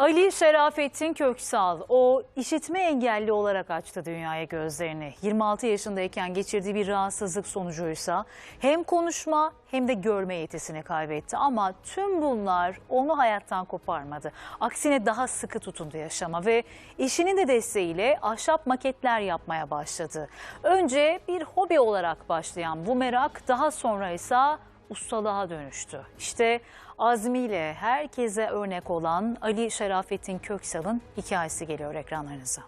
Ali Şerafettin Köksal o işitme engelli olarak açtı dünyaya gözlerini. 26 yaşındayken geçirdiği bir rahatsızlık sonucuysa hem konuşma hem de görme yetisini kaybetti. Ama tüm bunlar onu hayattan koparmadı. Aksine daha sıkı tutundu yaşama ve eşinin de desteğiyle ahşap maketler yapmaya başladı. Önce bir hobi olarak başlayan bu merak daha sonra ise ustalığa dönüştü. İşte azmiyle herkese örnek olan Ali Şerafettin Köksal'ın hikayesi geliyor ekranlarınıza.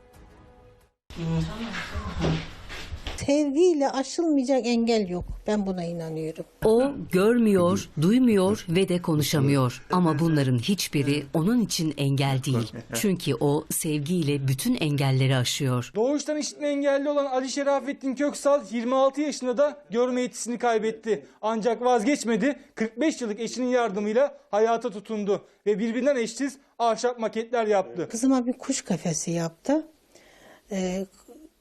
Sevgiyle aşılmayacak engel yok. Ben buna inanıyorum. O görmüyor, duymuyor ve de konuşamıyor. Ama bunların hiçbiri onun için engel değil. Çünkü o sevgiyle bütün engelleri aşıyor. Doğuştan işitme engelli olan Ali Şerafettin Köksal 26 yaşında da görme yetisini kaybetti. Ancak vazgeçmedi. 45 yıllık eşinin yardımıyla hayata tutundu ve birbirinden eşsiz ahşap maketler yaptı. Kızıma bir kuş kafesi yaptı. Ee,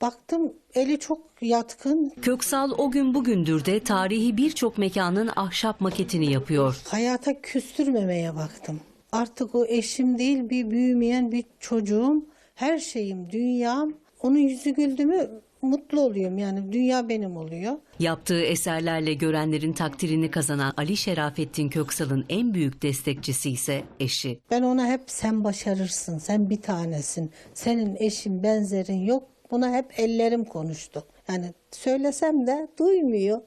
baktım eli çok yatkın. Köksal o gün bugündür de tarihi birçok mekanın ahşap maketini yapıyor. Hayata küstürmemeye baktım. Artık o eşim değil bir büyümeyen bir çocuğum. Her şeyim, dünyam. Onun yüzü güldü mü mutlu oluyorum. Yani dünya benim oluyor. Yaptığı eserlerle görenlerin takdirini kazanan Ali Şerafettin Köksal'ın en büyük destekçisi ise eşi. Ben ona hep sen başarırsın, sen bir tanesin, senin eşin benzerin yok. Buna hep ellerim konuştu. Yani söylesem de duymuyor.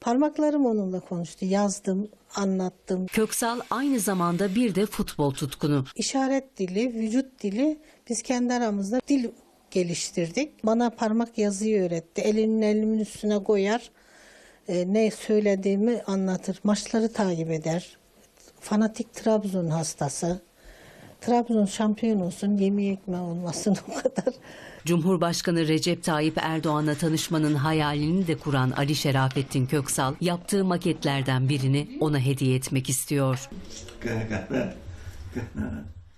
Parmaklarım onunla konuştu. Yazdım, anlattım. Köksal aynı zamanda bir de futbol tutkunu. İşaret dili, vücut dili biz kendi aramızda dil geliştirdik. Bana parmak yazıyı öğretti. Elinin elimin üstüne koyar. e, ne söylediğimi anlatır. Maçları takip eder. Fanatik Trabzon hastası. Trabzon şampiyon olsun, yemeği ekmeği olmasın o kadar. Cumhurbaşkanı Recep Tayyip Erdoğan'la tanışmanın hayalini de kuran Ali Şerafettin Köksal yaptığı maketlerden birini ona hediye etmek istiyor.